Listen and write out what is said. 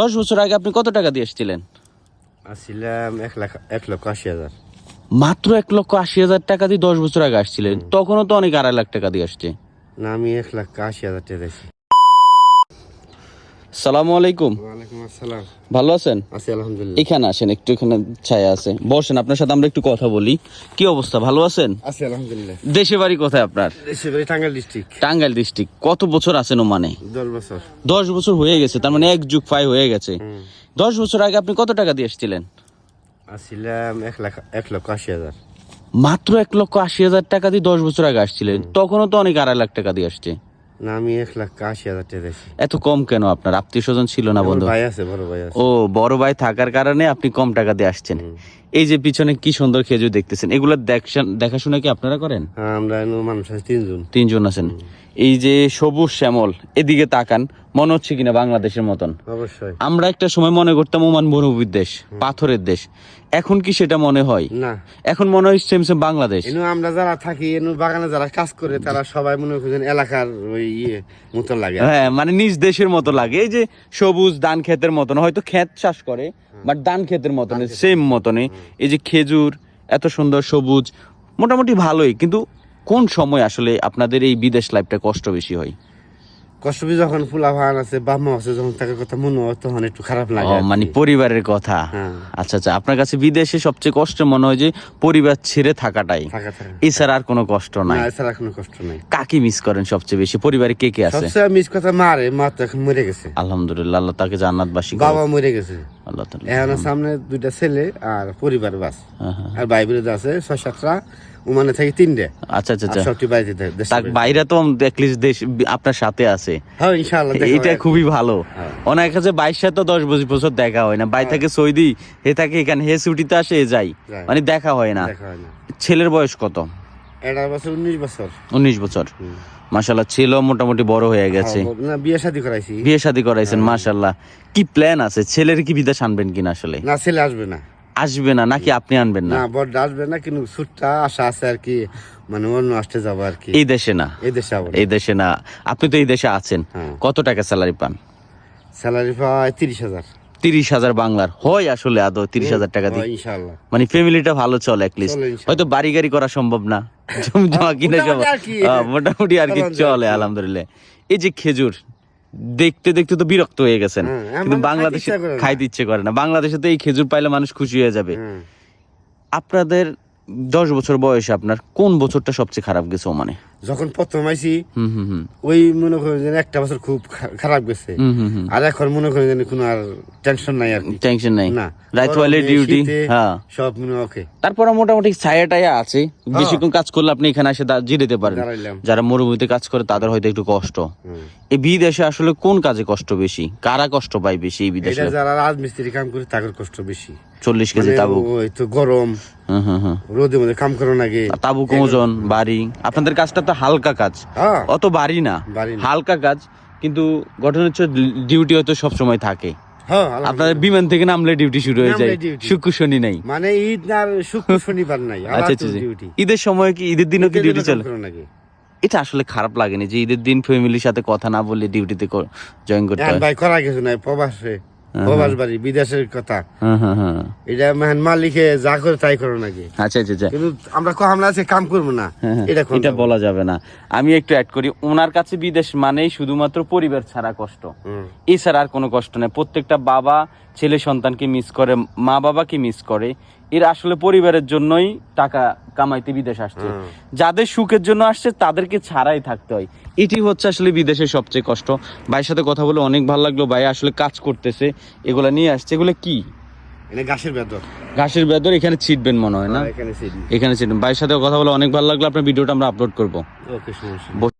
দশ বছর আগে আপনি কত টাকা দিয়ে এসেছিলেন? আসছিলাম এক লাখ এক লক্ষ আশি হাজার। মাত্র এক লক্ষ আশি হাজার টাকা দিয়ে দশ বছর আগে আসছিলেন। তখনও তো অনেক আড়াই লাখ টাকা দিয়ে আসছে। না আমি এক লাখ আশি হাজার টাকা দিয়েছি সালামু আলাইকুম। ভালো আছেন? এখানে আসেন একটু এখানে ছায়া আছে। বসেন আপনার সাথে আমরা একটু কথা বলি। কি অবস্থা ভালো আছেন? দেশে বাড়ি কোথায় আপনার? টাঙ্গাইল ডিস্ট্রিক্ট। টাঙ্গাইল ডিস্ট্রিক্ট। কত বছর আছেন দশ বছর। দশ বছর হয়ে গেছে তার মানে এক যুগ ফাই হয়ে গেছে। দশ বছর আগে আপনি কত টাকা দিয়ে এসেছিলেন আসছিলাম এক লাখ এক লক্ষ আশি হাজার। মাত্র এক লক্ষ আশি হাজার টাকা দিয়ে দশ বছর আগে আসছিলেন। তখনও তো অনেক আড়াই লাখ টাকা দিয়ে আসছে। না আমি এক লাখ আশি হাজার টাকা দিয়েছি। এত কম কেন আপনার? আত্মীয় স্বজন ছিল না বন্ধু? ভাই আছে বড় ভাই আছে। ও বড় ভাই থাকার কারণে আপনি কম টাকা দিয়ে আসছেন। এই যে পিছনে কি সুন্দর খেজুর দেখতেছেন এগুলো দেখাশোনা কি আপনারা করেন? হ্যাঁ আমরা মানুষ আছে তিনজন। তিনজন আছেন। এই যে সবুজ শ্যামল এদিকে তাকান মনে হচ্ছে কিনা বাংলাদেশের মতন। অবশ্যই। আমরা একটা সময় মনে করতাম ওমান মরুভূমির দেশ পাথরের দেশ। এখন কি সেটা মনে হয়? না। এখন মনে হয় সেম সেম বাংলাদেশ। আমরা যারা থাকি বাগানে যারা কাজ করে তারা সবাই মনে করছেন এলাকার ওই ইয়ে মতো লাগে। হ্যাঁ মানে নিজ দেশের মতো লাগে। এই যে সবুজ ধান ক্ষেতের মতন হয়তো ক্ষেত চাষ করে বাট ধান ক্ষেতের মতন সেম মতনে এই যে খেজুর এত সুন্দর সবুজ মোটামুটি ভালোই। কিন্তু কোন সময় আসলে আপনাদের এই বিদেশ লাইফটা কষ্ট বেশি হয়? কষ্টবি যখন ফুলা ভান আছে আছে যখন তাকে কথা মনে হয় তখন একটু খারাপ লাগে মানে পরিবারের কথা? হ্যাঁ। আচ্ছা আচ্ছা আপনার কাছে বিদেশে সবচেয়ে কষ্ট মনে হয় যে পরিবার ছেড়ে থাকাটাই। থাকা থাকা। এছাড়া আর কোনো কষ্ট নাই? এছাড়া কোনো কষ্ট নাই। কাকে মিস করেন সবচেয়ে বেশি? পরিবারে কে কে আছে? সবচেয়ে মিস কথা মারে মা তো এখন মরে গেছে। আলহামদুলিল্লাহ আল্লাহ তাকে জান্নাতবাসী। বাবা মরে গেছে। আল্লাহ এখন সামনে দুইটা ছেলে আর পরিবার বাস। হ্যাঁ, হ্যাঁ। আর ভাই আছে ছয় সাতটা। ওমানে থাকি তিনটে। আচ্ছা আচ্ছা আচ্ছা। সবটি বাড়ি। বাইরে তো অ্যাটলিস্ট দেশ আপনার সাথে আছে। হ্যাঁ ইনশাআল্লাহ এটা খুবই ভালো। হ্যাঁ। অনেক কাছে বাইশ সাথে দশ বছর বছর দেখা হয় না। বাই থাকে সৌদি হে থাকে এখানে হে ছুটিতে আসে এ যাই মানে দেখা হয় না। হয় ছেলের বয়স কত? বছর উনিশ বছর। উনিশ বছর। হুম। মাসাল্লাহ ছেলে মোটামুটি বড় হয়ে গেছে। হ্যাঁ, না বিয়ে শাদী করাইছি। বিয়ে শাদী করাইছেন মাসাল্লাহ কি প্ল্যান আছে? ছেলের কি বিদেশ আনবেন কিনা আসলে? না ছেলে আসবে না। আসবে না নাকি আপনি আনবেন না? না বড় আসবে না কিন্তু সুটটা আশা আছে আর কি মানে অন্য আসতে যাব আর কি। এই দেশে না? এই দেশে এই দেশে না? আপনি তো এই দেশে আছেন। হ্যাঁ। কত টাকা স্যালারি পান? স্যালারি পায় তিরিশ হাজার। তিরিশ হাজার বাংলার। হয় আসলে আদৌ তিরিশ হাজার টাকা দিয়ে। মানে ফ্যামিলিটা ভালো চলে অ্যাটলিস্ট হয়তো বাড়ি গাড়ি করা সম্ভব না। জমি জমা কিনে সব মোটামুটি আর কি, চলে আলহামদুলিল্লাহ। এই যে খেজুর দেখতে দেখতে তো বিরক্ত হয়ে গেছেন। হ্যাঁ, কিন্তু বাংলাদেশে খাইতে ইচ্ছা করে না। বাংলাদেশে তো এই খেজুর পাইলে মানুষ খুশি হয়ে যাবে। আপনাদের দশ বছর বয়সে আপনার। কোন বছরটা সবচেয়ে খারাপ গেছে ওমানে? যখন প্রথম আইছি হুম ওই মনে করেন যে একটা বছর খুব খারাপ গেছে। আর এখন মনে করেন যে কোনো আর টেনশন নাই আর টেনশন নাই। না। রাত ওয়ালে ডিউটি হ্যাঁ। সব মনে ওকে তারপরে মোটামুটি ছায়া টায়া আছে। বেশিক্ষণ কাজ করলে আপনি এখানে এসে জিরেতে পারেন। যারা মরুভূমিতে কাজ করে তাদের হয়তো একটু কষ্ট। এই বিদেশে আসলে কোন কাজে কষ্ট বেশি? কারা কষ্ট পায় বেশি এই বিদেশে? যারা রাজমিস্ত্রি কাম করে তাদের কষ্ট বেশি। চল্লিশ কেজি মানে তাবু তো গরম। হুম হুম হুম। রোদের মধ্যে কাম করার আগে তাবু ওজন বাড়ি। আপনাদের কাজটা তো হালকা কাজ। হ্যাঁ। অত বাড়ি না। হালকা কাজ কিন্তু ঘটনা হচ্ছে ডিউটি হয়তো সবসময় থাকে। হ্যাঁ আপনাদের বিমান থেকে নামলে ডিউটি শুরু হয়ে যায়। শুক্র শনি নাই। মানে ঈদ আর শুক্র শনিবার নাই আচ্ছা আচ্ছা আচ্ছা। ঈদের সময় কি ঈদের দিনও কি ডিউটি চলে? এটা আসলে খারাপ লাগেনি যে ঈদের দিন ফ্যামিলির সাথে কথা না বললে ডিউটিতে জয়েন করতে হয়। ভাই করা কিছু নাই প্রবাসে। প্রবাস বাড়ি বিদেশের কথা। হ্যাঁ হ্যাঁ হ্যাঁ এটা মেহান মালিকে যা করে তাই করো নাকি? আচ্ছা আচ্ছা আচ্ছা। কিন্তু আমরা আমরা আছে কাম করব না। হ্যাঁ, এটা এটা বলা যাবে না। আমি একটু অ্যাড করি ওনার কাছে বিদেশ মানেই শুধুমাত্র পরিবার ছাড়া কষ্ট। এছাড়া আর কোনো কষ্ট নেই। প্রত্যেকটা বাবা ছেলে সন্তানকে মিস করে মা বাবাকে মিস করে। এরা আসলে পরিবারের জন্যই টাকা কামাইতে বিদেশ আসছে। যাদের সুখের জন্য আসছে তাদেরকে ছাড়াই থাকতে হয়। এটি হচ্ছে আসলে বিদেশের সবচেয়ে কষ্ট। ভাইয়ের সাথে কথা বলে অনেক ভালো লাগল। ভাই আসলে কাজ করতেছে এগুলা নিয়ে আসছে। এগুলো কি? বেদর। ঘাসের বেদর এখানে ছিটবেন মনে হয় না? এখানে সিডি ছিটবেন। ভাইয়ের সাথে কথা বলে অনেক ভালো লাগল। আপনার ভিডিওটা আমরা আপলোড করব। ওকে।